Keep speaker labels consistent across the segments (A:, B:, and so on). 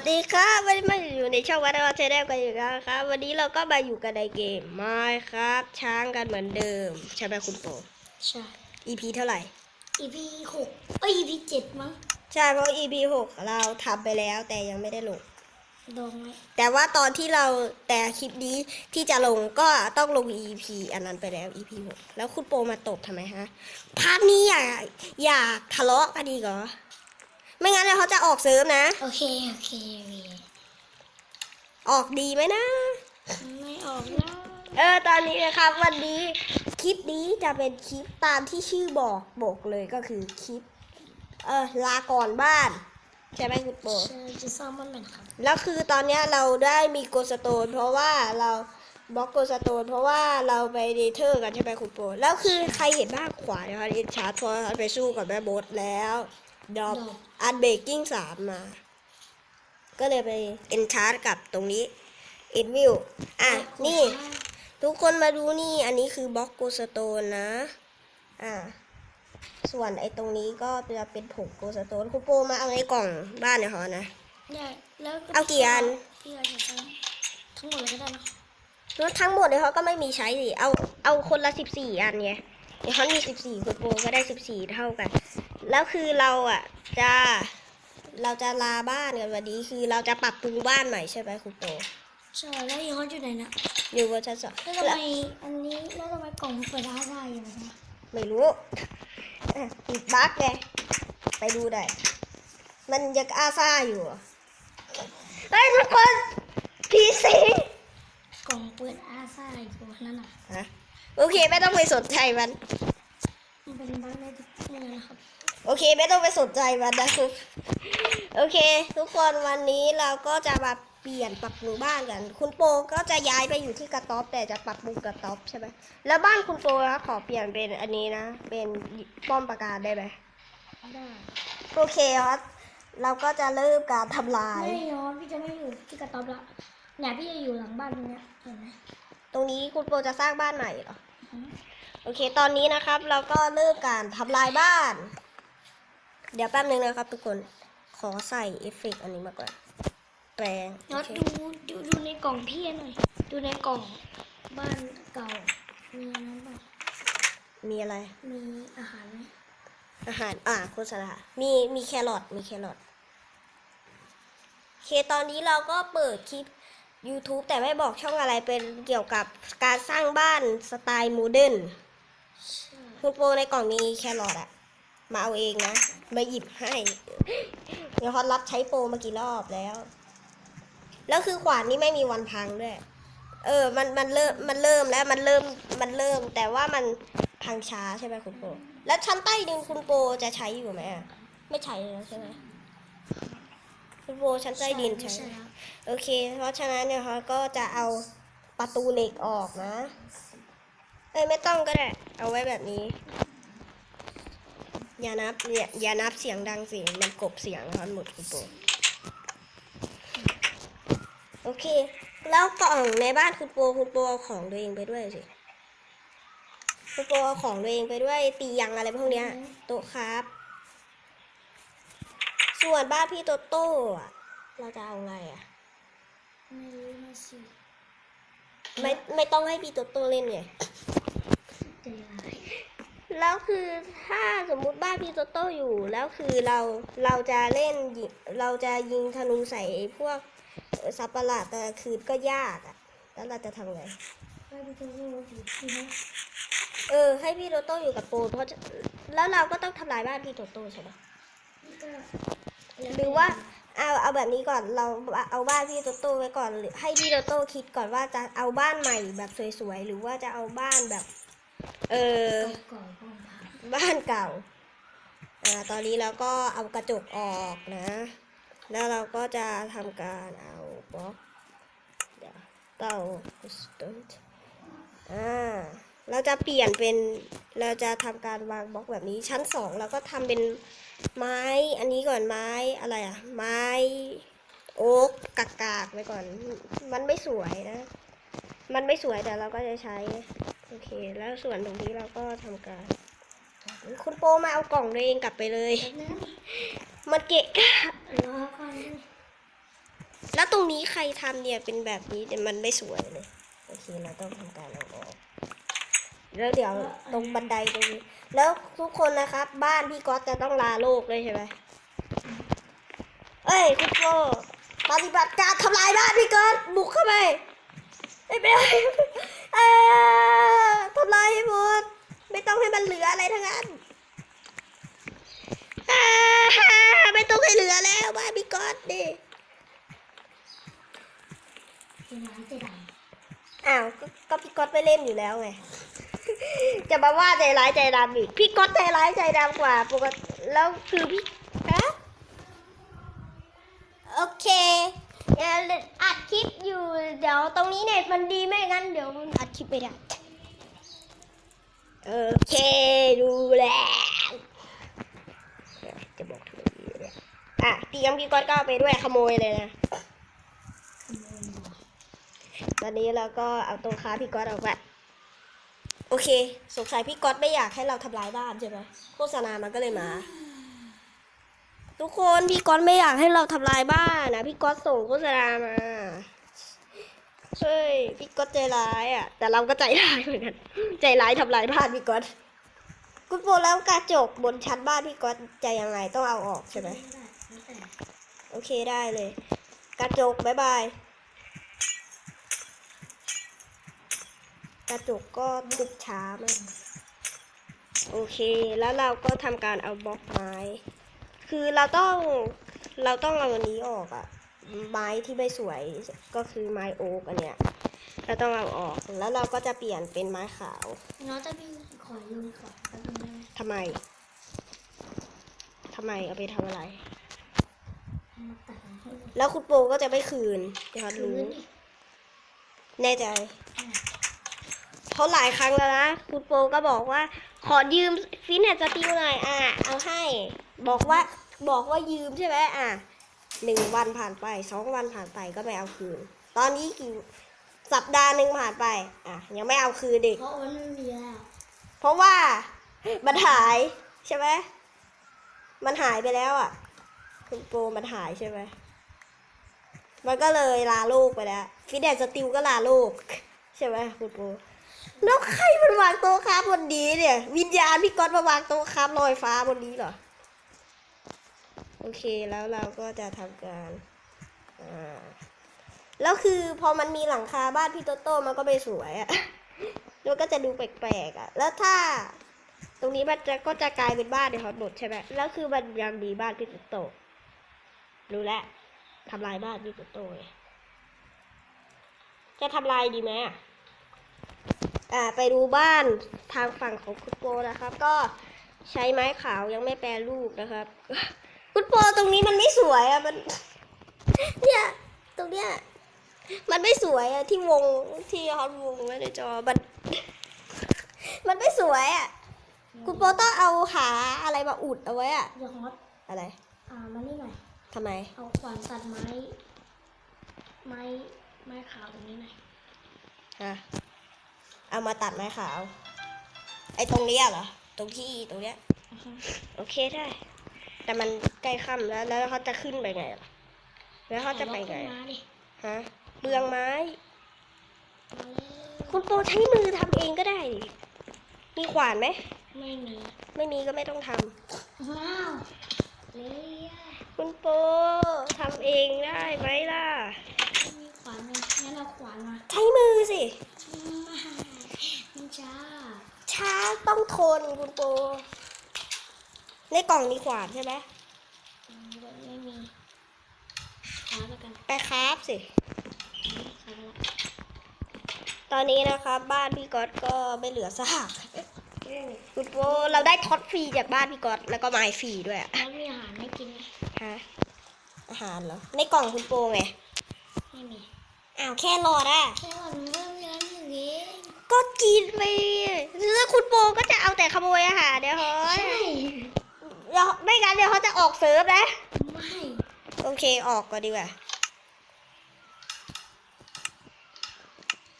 A: สดีครับวันนี้มาอยู่ในช่องวัดเราเทเดกันอยู่แล้วครับ วันนี้เราก็มาอยู่กันในเกมมาครับ ช้างกันเหมือนเดิม ใช่ไหมคุณโป
B: ใช่
A: EP เท่าไหร่
B: EP หกเอ้ย EP เจ็ดมั้ง
A: ใช่เพราะ EP หกเราทำไปแล้วแต่ยังไม่ได้ลง
B: ดองไว้
A: แต่ว่าตอนที่เราแต่คลิปนี้ที่จะลงก็ต้องลง EP อันนั้นไปแล้ว EP หกแล้วคุณโปมาตบทำไมฮะพาร์ทนี้อยากอยากทะเลาะกันดีกเหรอ ไม่งั้นเดี๋ยวเขาจะออกเซิร์ฟนะ
B: โอเคโอเคโอเค
A: ออกดีไหมนะ
B: ไม่ออกแล้ว
A: เออตอนนี้นะครับวันนี้คลิปนี้จะเป็นคลิปตามที่ชื่อบอกบอกเลยก็คือคลิป เออลาก่อนบ้าน ใช่ไหมคุณโป
B: ใช่จะซ่อมมันเหมือนครับ
A: แล้วคือตอนเนี้ยเราได้มีโกสโตน เพราะว่าเราบล็อกโกสโตน เพราะว่าเราไปเดเทอร์กันใช่ไหมคุณโปแล้วคือใครเห็นบ้างขวานะคะเอ็นชาร์ตพอไปสู้กับแม่บดแล้ว ดอป อันเบกกิ้งสามมา ก็เลยไปเอ็นชาร์ตกับตรงนี้เอ็นวิวอะ นี่ ทุกคนมาดูนี่ อันนี้คือบล็อกโกสโตนนะ อ่า ส่วนไอ้ตรงนี้ก็จะเป็นผงโกสโตนคุณโปมาเอาในกล่องบ้านเนี่ยเหรอนะ
B: ได้แล้ว
A: เอากี่อัน
B: พี่เอากี่อันทั้งหมดเลยก็ได้นะ
A: แล้วทั้งหมดเนี่ยเขาก็ไม่มีใช้สิ เอา เอาคนละสิบสี่อันไง เดี๋ยวเขามีสิบสี่คุณโปก็ได้สิบสี่เท่ากัน แล้วคือเราอะจะเราจะลาบ้านกันวันนี้คือเราจะปรับปรุงบ้านใหม่ใช่ไหมคุณโป
B: ใช่แล้วอีฮอนอยู่ไหนนะ
A: อยู่เวอร์ชันสอง
B: แล้วทำไมอันนี้แล้วทำไมกล่องเปิดได้ได้ยังไงนะ
A: ไม่รู้อะติดบั๊กไงไปดูได้มันยังอาซ่าอยู่อะเฮ้ยทุกคนพีซี
B: กล่องเปิดอาซ่าอยู่นั่นน่ะ
A: ฮะ โอเค ไม่ต้องไปสนใจมัน
B: มันเป็นบ้านในทุกเมืองนะครับ
A: โอเค ไม่ต้องไปสนใจมันนะครับโอเค ทุกคนวันนี้เราก็จะมาเปลี่ยนปรับปรุงบ้านกัน คุณโปก็จะย้ายไปอยู่ที่กระต๊อบแต่จะปรับปรุงกระต๊อบใช่ไหมแล้วบ้านคุณโปนะขอเปลี่ยนเป็นอันนี้นะเป็นป้อมปราการได้ไหม
B: ได้
A: โอเคครับเราก็จะเริ่มการทำลาย
B: ไม่ย้อนพี่จะไม่อยู่ที่กระต๊อบละเนี่ยพี่จะอยู่หลังบ้านตรงเนี้ยเห็นไหม
A: ตรงนี้คุณโปจะสร้างบ้านใหม่เหรอ
B: อืม
A: โอเค ตอนนี้นะครับ เราก็เริ่มการทำลายบ้าน เดี๋ยวแป๊บนึงนะครับ ทุกคน ขอใส่เอฟเฟกต์อันนี้มาก่อนแปลงโอ
B: น็อต
A: เค
B: ดูดูดูในกล่องพี่หน่อย ดูในกล่องบ้านเก่า มีอันนั้นป่ะ
A: มีอะไร
B: มีอาหารไหม
A: อาหาร อ่าโฆษณามีมีแครอท มีแครอทโอเค ตอนนี้เราก็เปิดคลิป YouTube แต่ไม่บอกช่องอะไรเป็นเกี่ยวกับการสร้างบ้านสไตล์โมเดิร์น
B: ใช่
A: คุณโปในกล่องมีแครอทอะมาเอาเองนะ มาหยิบให้เดี๋ยวฮอตรับใช้โปรมากี่รอบแล้ว แล้วคือขวานนี่ไม่มีวันพังด้วย เออ มันมันเริ่มมันเริ่มแล้วมันเริ่มมันเริ่ม แต่ว่ามันพังช้าใช่ไหมคุณโปแล้วชั้นใต้ดินคุณโปจะใช้อยู่ไหมอะไม่ใช้แล้วใช่ไหม คุณโปชั้นใต้ดินใช้
B: ใช่แล้ว
A: โอเค เพราะฉะนั้นเนี่ยเขาก็จะเอาประตูเหล็กออกนะเอ้ยไม่ต้องก็ได้ เอาไว้แบบนี้ อย่านับเนี่ยอย่านับเสียงดังสิมันกลบเสียงทั้งหมดคุณโปโอเค แล้วกล่องในบ้านคุณโปคุณโปเอาของตัวเองไปด้วยสิคุณโปเอาของตัวเองไปด้วยตียังอะไรพวกเนี้ยโต๊ะครับ ส่วนบ้านพี่โตโต้อะเราจะเอาไงอะ
B: ไม่รู้นะสิ
A: ไม่ไม่ต้องให้พี่โตโต้เล่นไง
B: เดี๋ยวอะไร
A: แล้วคือถ้าสมมุติบ้านพี่โตโต้อยู่แล้วคือเราเราจะเล่นยิงเราจะยิงธนูใส่พวกเอ่อสัตว์ประหลาดแต่ละคืนก็ยากอะแล้วเราจะทำไง
B: ไม่รู้จะรู้อยู่ที่ไหน
A: เออ ให้พี่โตโต้อยู่กับโปเพราะจะแล้วเราก็ต้องทำลายบ้านพี่โตโต้ใช่ไหม
B: นี่ก็
A: หรือว่าเอาเอาแบบนี้ก่อนเราเอาบ้านพี่โตโต้ไว้ก่อนหรือให้พี่โตโต้คิดก่อนว่าจะเอาบ้านใหม่แบบสวยๆหรือว่าจะเอาบ้านแบบ เออ
B: ก่อนก่อนผ่าน
A: บ้านเก่าอ่าตอนนี้เราก็เอากระจกออกนะ แล้วเราก็จะทำการเอาบล็อกเดี๋ยวเต้าสตนอ่าเราจะเปลี่ยนเป็นเราจะทำการวางบล็อกแบบนี้ชั้นสองเราก็ทำเป็น ไม้ อันนี้ก่อนไม้อะไรอะไม้โอ๊กกากๆไปก่อน มันไม่สวยนะ มันไม่สวยแต่เราก็จะใช้ โอเค แล้วส่วนตรงนี้เราก็ทำการคุณโปมาเอากล่องตัวเองกลับไปเลย มันเกะกะแล้วตรงนี้ใครทำเนี่ยเป็นแบบนี้แต่มันไม่สวยเลย โอเค เราต้องทำการเอาออก แล้วเดี๋ยวตรงบันไดตรงนี้ แล้วทุกคนนะครับ บ้านพี่ก๊อตจะต้องลาโลกเลยใช่ไหมเอ้ยคุณโปปฏิบัติการทำลายบ้านพี่ก๊อตบุกเข้าไปไม่เป็นไรเอ่อทำลายให้หมดไม่ต้องให้มันเหลืออะไรทั้งนั้นอ่าไม่ต้องให้เหลือแล้วบ้านพี่ก๊อตดิ
B: ใจร้ายใจด
A: อ้าวก็ก็พี่ก๊อตไม่เล่นอยู่แล้วไง จะมาว่าใจร้ายใจดำอีก พี่ก๊อตใจร้ายใจดำกว่าปกติแล้วคือพี่ฮะโอเคเดี๋ยวอัดคลิปอยู่เดี๋ยวตรงนี้เน็ตมันดีไม่งั้นเดี๋ยวมันอัดคลิปไม่ได้โอเคดูแลจะบอกทีเนี่ยอะเตรียมพี่ก๊อตก็ไปด้วยขโมยเลยนะตอนนี้เราก็เอาตรงค้าพี่ก๊อตออกไป โอเค สงสัยพี่ก๊อตไม่อยากให้เราทำลายบ้านใช่ไหมโฆษณามันก็เลยมา ทุกคนพี่ก๊อตไม่อยากให้เราทำลายบ้านนะพี่ก๊อตส่งโฆษณามาเฮ้ยพี่ก๊อตใจร้ายอะ แต่เราก็ใจร้ายเหมือนกันใจร้ายทำลายบ้านพี่ก๊อตคุณโปแล้วกระจกบนชั้นบ้านพี่ก๊อตจะยังไงต้องเอาออกใช่ไหมโอเคได้เลย กระจกบายบาย กระจกก็ทุบช้ามากโอเค แล้วเราก็ทำการเอาบล็อกไม้ คือเราต้องเราต้องเอาอันนี้ออกอะไม้ที่ไม่สวยก็คือไม้โอ๊กอันเนี้ยเราต้องเอาออกแล้วเราก็จะเปลี่ยนเป็นไม้ขาว
B: น้องจะพี่ขอยืมก่อนแป๊บนึงได้ไหม
A: ทำไมทำไมเอาไปทำอะไร
B: เอามาตัดให้หมด
A: แล้วคุณโปก็จะไม่คืนเดี๋ยว
B: คื
A: รู้
B: นดิ
A: แน่ใจ เพราะหลายครั้งแล้วนะ คุณโปก็บอกว่า ขอยืมฟินแอนสติลหน่อยอะเอาให้ บอกว่าบอกว่ายืมใช่ไหมอะหนึ่งวันผ่านไปสองวันผ่านไปก็ไม่เอาคืน ตอนนี้กี่สัปดาห์หนึ่งผ่านไป อะ ยังไม่เอาคืนอีก
B: เพราะว่าไม่มีแล้ว
A: เพราะว่ามันหายใช่ไหมมันหายไปแล้วอะ คุณโปมันหายใช่ไหมมันก็เลยลาโลกไปแล้ว ฟิตแอนสติลก็ลาโลก ใช่ไหมคุณโป แล้วใครมันวางโต๊ะค้าบนนี้เนี่ย วิญญาณพี่ก๊อตมาวางโต๊ะค้าลอยฟ้าบนนี้เหรอ โอเคแล้วเราก็จะทำการอ่าแล้วคือพอมันมีหลังคาบ้านพี่โตโต้มันก็ไม่สวยอะมันก็จะดูแปลกๆอะแล้วถ้า ตรงนี้มันจะก็จะกลายเป็นบ้านในฮอตบดใช่ไหมแล้วคือมันยังมีบ้านพี่โตโต้รู้แล้วทำลายบ้านพี่โตโต้จะทำลายดีไหมอะ อ่าไปดูบ้านทางฝั่งของคุณโปนะครับ ก็ใช้ไม้ขาวยังไม่แปรรูปนะครับ คุณโปตรงนี้มันไม่สวยอะมัน เนี่ยตรงเนี้ยมันไม่สวยอะที่วงที่ฮอตวงไว้ในจอมัน มันไม่สวยอะคุณโปต้องเอาขาอะไรมาอุดเอาไว้อะ
B: เดี๋ยวฮอต
A: อะไร
B: อ่ามานี่หน่อย
A: ทำไม
B: เอาขวานตัดไม้ ไม้ไม้ขาวตรงนี้หน่อย
A: ฮะ เอามาตัดไม้ขาว ไอ้ตรงเนี้ยเหรอ ตรงที่ตรงเนี้ย
B: อือฮึ
A: โอเคได้ แต่มันใกล้ค่ำแล้ว แล้วเขาจะขึ้นไปไงล่ะแล้วเขาจะไปไง
B: มาดิ
A: ฮะเปลืองไม้
B: มาเลย
A: คุณโปใช้มือทำเองก็ได้ดิมีขวานไหม
B: ไม่มี
A: ไม่มีก็ไม่ต้องทำ
B: ว้าวเลยอะ
A: คุณโปทำเองได้ไหมล่ะ
B: ไม่มีขวานเลยงั้นเอาขวานมา
A: ใช้มือสิ
B: ไม่มันช้า
A: ช้า ต้องทนคุณโปในกล่องมีขวานใช่ไหม
B: อืมไม่มีขวานแล้วกัน
A: ไปคราฟสิ
B: ขวานละ
A: ตอนนี้นะครับ บ้านพี่ก๊อตก็ไม่เหลือซากคุณโปเราได้ท็อตฟรีจากบ้านพี่ก๊อตแล้วก็ไม้ฟรีด้วยอะ
B: แล้วมีอาหารให้กินไหม
A: ฮะอาหารเหรอในกล่องคุณโปไง
B: ไม่มี
A: อ้าวแค่รอดอะ
B: แค่วันเริ่มยันอย่างนี้
A: ก็กินไปแล้วคุณโปก็จะเอาแต่ขโมยอาหารเดี๋ยวเฮ้ย
B: ใช่
A: เดี๋ยวไม่งั้นเดี๋ยวเขาจะออกเซิร์ฟนะ
B: ไม่
A: โอเคออกก่อนดีกว่า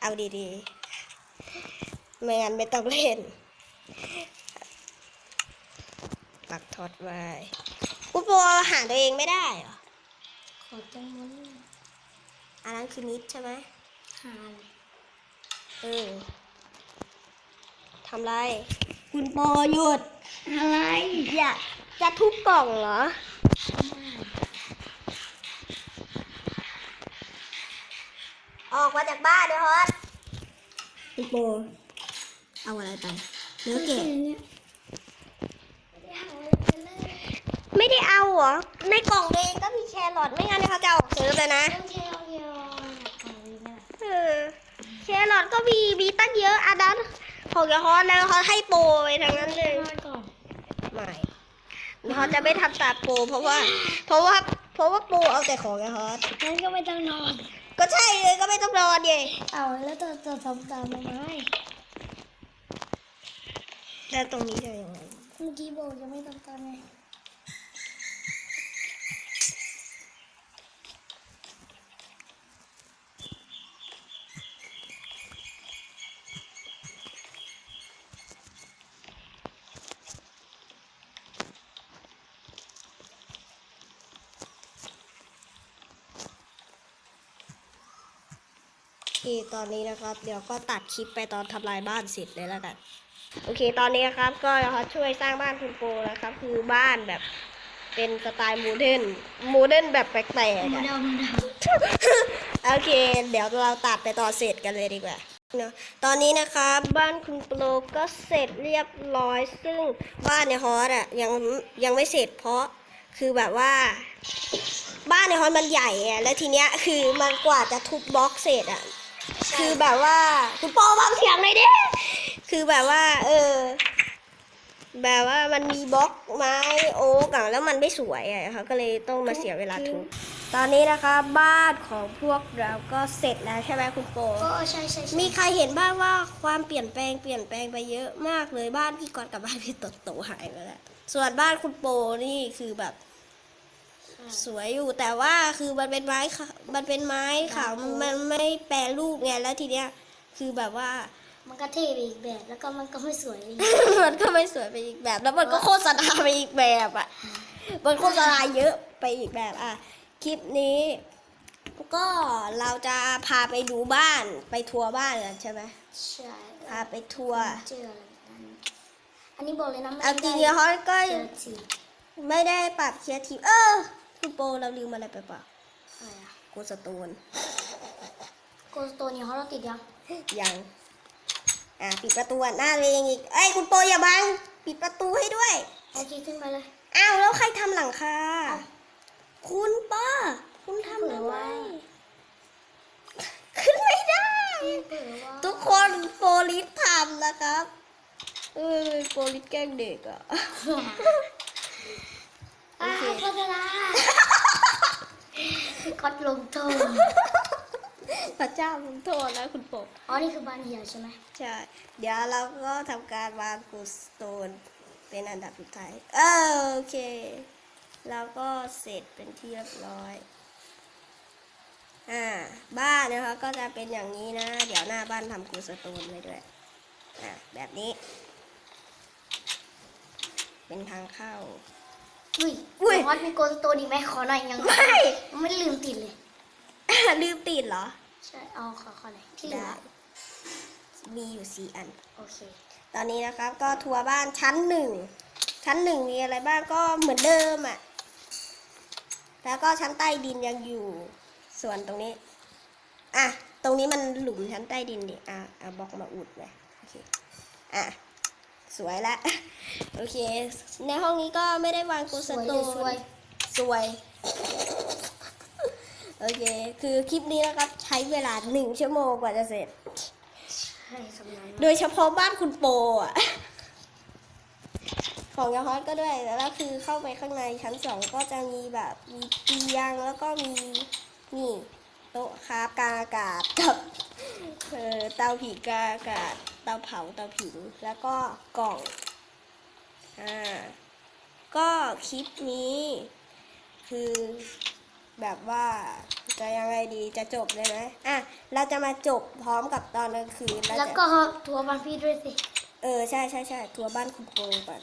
A: เอาดีๆ ไม่งั้นไม่ต้องเล่น ปักทอดไว้ คุณโปเอาอาหารตัวเองไม่ได้เหรอ
B: ขอจังมัน
A: อันนั้นคือนิดใช่ไหม
B: หาเลย
A: เออ ทำไร คุณโปหยุด
B: อะไร
A: อย่าจะทุบกล่องเหรอ ออกมาจากบ้านเลยฮอตคุณโปเอาอะไรไปเนื้อแกะ
B: เนี่ยไม่ได้หาอะไรเลย
A: ไม่ได้เอาเหรอ ในกล่องเองก็มีแครอทไม่งั้นเขาจะออกซื้อเลยนะ
B: ต้องเที่ยวเที่ยวของวินน่ะ
A: เออแครอทก็มีมีตั้งเยอะอันนั้น ของยาฮอตแล้วเขาให้โปรไปทั้งนั้นเลย
B: นอนก่อน
A: ไม่เขาจะไม่ทำตามโปรเพราะว่า เพราะว่า เพราะว่าโปรเอาแต่ของยาฮอต
B: งั้นก็ไม่ต้องนอน
A: ก็ใช่เลยก็ไม่ต้องรอเย่
B: เอาแล้วจะจะทำตามมาไหม
A: แล้วตรงนี้จะยังไง
B: เมื่อกี้บอกจะไม่ทำตามไง
A: ตอนนี้นะครับ เดี๋ยวก็ตัดคลิปไปตอนทำลายบ้านเสร็จเลยแล้วกัน โอเค ตอนนี้นะครับ ก็เขาช่วยสร้างบ้านคุณโปนะครับ คือบ้านแบบเป็นสไตล์โมเดิร์นโมเดิร์นแบบแปลกๆ
B: มา
A: อะโอเค เดี๋ยวเราตัดไปตอนเสร็จกันเลยดีกว่าเนอะตอนนี้นะคะบ้านคุณโปรก็เสร็จเรียบร้อย ซึ่งบ้านในฮอสอะยังยังไม่เสร็จเพราะคือแบบว่า บ้านในฮอสมันใหญ่อะแล้วทีเนี้ยคือมันกว่าจะทุบบล็อกเสร็จอะ คือแบบว่าคุณโปรวางเสียงเลยดิคือแบบว่า เออ แบบว่ามันมีบล็อกไม้โอ๊กอะแล้วมันไม่สวยอะเขาก็เลยต้องมาเสียเวลาทุบตอนนี้นะคะบ้านของพวกเราก็เสร็จแล้วใช่ไหมคุณโป
B: ก็ใช่ใช่ใช่
A: มีใครเห็นบ้างว่าความเปลี่ยนแปลงเปลี่ยนแปลงไปเยอะมากเลยบ้านพี่กอนกับบ้านพี่โตโตหายไปแล้วส่วนบ้านคุณโปนี่คือแบบ สวยอยู่แต่ว่าคือมันเป็นไม้ขาวมันเป็นไม้ขาวมันไม่แปรรูปไงแล้วทีเนี้ยคือแบบว่า
B: มันก็เท่ไปอีกแบบแล้วก็มันก็ไม่สวยไปอีก
A: มันก็ไม่สวยไปอีกแบบ แล้วมันก็โฆษณาไปอีกแบบอะมันโฆษณาเยอะไปอีกแบบอะคลิปนี้ก็เราจะพาไปดูบ้านไปทัวร์บ้านกันใช่ไหม
B: ใช่
A: พาไปทัวร์
B: เจออะไรแบบนั้นอันนี้บอกเลยนะไม่
A: เอาจริงๆฮอตก็
B: เจอสิ
A: ไม่ได้ปรับเคียร์ทีเออ คุณโปเราลืมอะไรไปเปล่า
B: อะไรอะ
A: โกสโตน
B: โกสโตนี่เขาเราติดยัง
A: ยัง อะปิดประตูอะหน้าตัวเองอีกเอ้ยคุณโปอย่าบัง ปิดประตูให้ด้วย
B: โอเคขึ้นไปเลย
A: อ้าวแล้วใครทำหลังคา
B: อ้าว
A: คุณป้า คุณทำ
B: เผื่
A: ทำ
B: อ
A: ไม
B: ว่า
A: ขึ้นไม่ได้
B: เผื่อว่า
A: ทุกคนโปลิสทำนะครับ เออโปลิสแกล้งเด็กอะ
B: อ่าโฆษณาก็ลงโทษ
A: พระเจ้าผมโทษนะคุณปก
B: อ๋อ นี่คือบ้านเหี่ยวใช่ไหม
A: ใช่ เดี๋ยวเราก็ทำการวางกูสโตนเป็นอันดับสุดท้ายเออโอเค แล้วก็เสร็จเป็นที่เรียบร้อยอ่าบ้านนะคะก็จะเป็นอย่างนี้นะ เดี๋ยวหน้าบ้านทำกูสโตนไว้ด้วยอะแบบนี้ เป็นทางเข้า
B: อุ้ย
A: อุ้ย
B: ฮอตมีโกสโตดีไหมขอหน่อยยัง
A: ไม่
B: ไม่ลืมติดเลย
A: ลืมติดเหรอ
B: ใช่เอาขอขอหน่อยที่เหลื
A: ได้
B: อ
A: มีอยู่สี่อัน
B: โอเค
A: ตอนนี้นะครับก็ทัวร์บ้านชั้นหนึ่ง ชั้นหนึ่งมีอะไรบ้างก็เหมือนเดิมอะ่ะ แล้วก็ชั้นใต้ดินยังอยู่ ส่วนตรงนี้ อะ ตรงนี้มันหลุมชั้นใต้ดินดิอะ เอาบล็อกมาอุดเลยโอเค อะ สวยละ โอเค ในห้องนี้ก็ไม่ได้วางกู
B: ส
A: ส
B: วย
A: โต
B: เลยสวย
A: นสวย โอเค คือคลิปนี้นะครับ ใช้เวลาหนึ่งชั่วโมงกว่าจะเสร็จ
B: ใช่สำนัก
A: โดยเฉพาะบ้านคุณโปอะ ของยาฮอตก็ด้วย แล้วคือเข้าไปข้างในชั้นสองก็จะมีแบบ มีเตียงแล้วก็มี นี่ โต๊ะคราฟกลางอากาศกับเออเตาผิงกลางอากาศเตาเผาเตาผิงแล้วก็กล่องอ่าก็คลิปนี้ คือแบบว่าจะยังไงดีจะจบเลยไหมอะเราจะมาจบพร้อมกับตอนกลางคืนเราจะ
B: แล้วก็ทัวร์บ้านพี่ด้วยสิ
A: เออใช่ใช่ใช่ทัวร์บ้านคุณโปรก่อน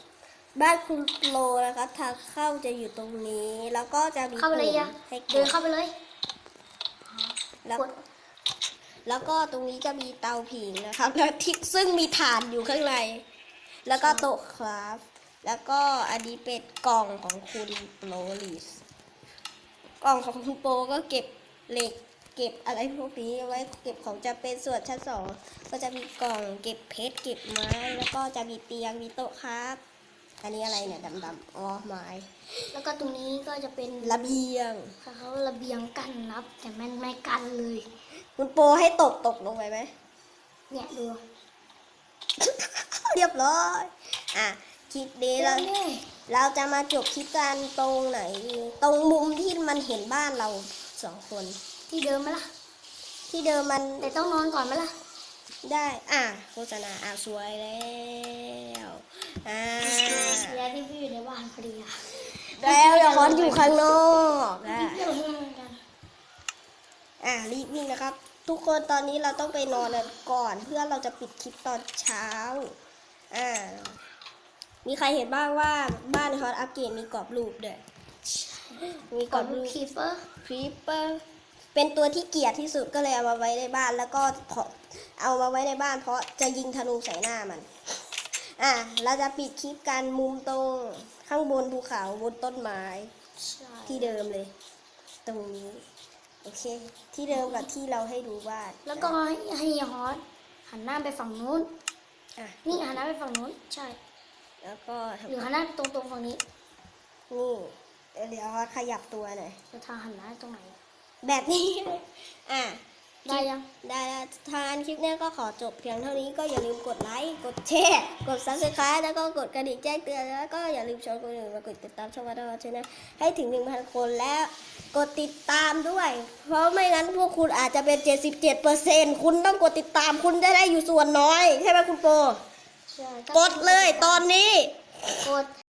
A: บ้านคุณโปรนะคะทางเข้าจะอยู่ตรงนี้ แล้วก็จะมี
B: เข้าไปเลย
A: ปุ่
B: ยะ
A: มให้ก
B: เดิน
A: ด
B: เข้าไปเลย
A: แล้ว
B: กด
A: แล้วก็ตรงนี้จะมีเตาผิงนะครับ แล้วที่ซึ่งมีถ่านอยู่ข้างใน แล้วก็โต๊ะคราฟต์แล้วก็อันนี้เป็นกล่องของคุณโปรลิสกล่องของคุณโปรก็เก็บเหล็ก เก็บอะไรพวกนี้เอาไว้เก็บของจะเป็นส่วนชั้นสองก็จะมีกล่องเก็บเพชรเก็บไม้ แล้วก็จะมีเตียงมีโต๊ะครับอันนี้อะไรเนี่ยดำๆอ๋อไม้
B: แล้วก็ตรงนี้ก็จะเป็น
A: ระเบียง
B: เขาระเบียงกันนับแต่มันไม่กันเลย
A: คุณโปรให้ตกตกลงไปไหม
B: เนี่ยดู
A: เรียบร้อย อะคลิปนี้เรา
B: เนี่ย
A: เราจะมาจบคลิปกันตรงไหนดีตรงมุมที่มันเห็นบ้านเราสองคน
B: ที่เดิมไหมล่ะ
A: ที่เดิมมัน
B: แต่ต้องนอนก่อนไหมล่ะ
A: ได้ อะโฆษณาอะสวยแล้วอ่า
B: ยายที่พี่อยู่ในบ้านพอดีอะ
A: แล้วเดี๋ยวคอนอยู่ข้างนอกอะ
B: พี่เราเพื่อนกัน
A: อะรีบวิ่งนะครับ ทุกคนตอนนี้เราต้องไปนอนกันก่อน เพื่อเราจะปิดคลิปตอนเช้า อ่า มีใครเห็นบ้างว่าบ้านคอนอัปเกรดมีกรอบรูปด้วยมีก
B: ก่
A: ร
B: อ
A: อนบรูป
B: คีเปอร์
A: ครีปเปอร์เป็นตัวที่เกลียดที่สุดก็เลยเอามาไว้ในบ้านแล้วก็เพาะเอามาไว้ในบ้านเพราะจะยิงธนูใส่หน้ามัน อะเราจะปิดคลิปการมุมตรงข้างบนภูเขาบนต้นไม้
B: ใช่
A: ที่เดิมเลย ตรงนี้ โอเค ที่เดิมกับที่เราให้ดูบ้าน
B: แล้วก็ให้ให้ฮอตหันหน้าไปฝั่งนู้น
A: อะ
B: นี่หันหน้าไปฝั่งนู้น ใช่
A: แล้วก็ทำ
B: หรือหันหน้าตรงตรงๆฝั่งนี้
A: นี่เดี๋ยวขยับตัวหน่อย
B: จะทางหันหน้าตรงไหน
A: แบบนี้ อะ
B: ได้ยัง
A: ได้แล้วทางคลิปเนี้ยก็ขอจบเพียงเท่านี้ก็อย่าลืมกดไลค์ กดแชร์ กด subscribe แล้วก็กดกระดิ่งแจ้งเตือนแล้วก็อย่าลืมชวนคนอื่นมากดติดตามช่องวัดเราชนะให้ถึง 1,000 คนแล้ว กดติดตามด้วย เพราะไม่งั้นพวกคุณอาจจะเป็น 77%คุณต้องกดติดตามคุณจะได้อยู่ส่วนน้อย ใช่ไหมคุณโป
B: ใช่ถ้าก
A: ดเลยตอนนี้
B: กด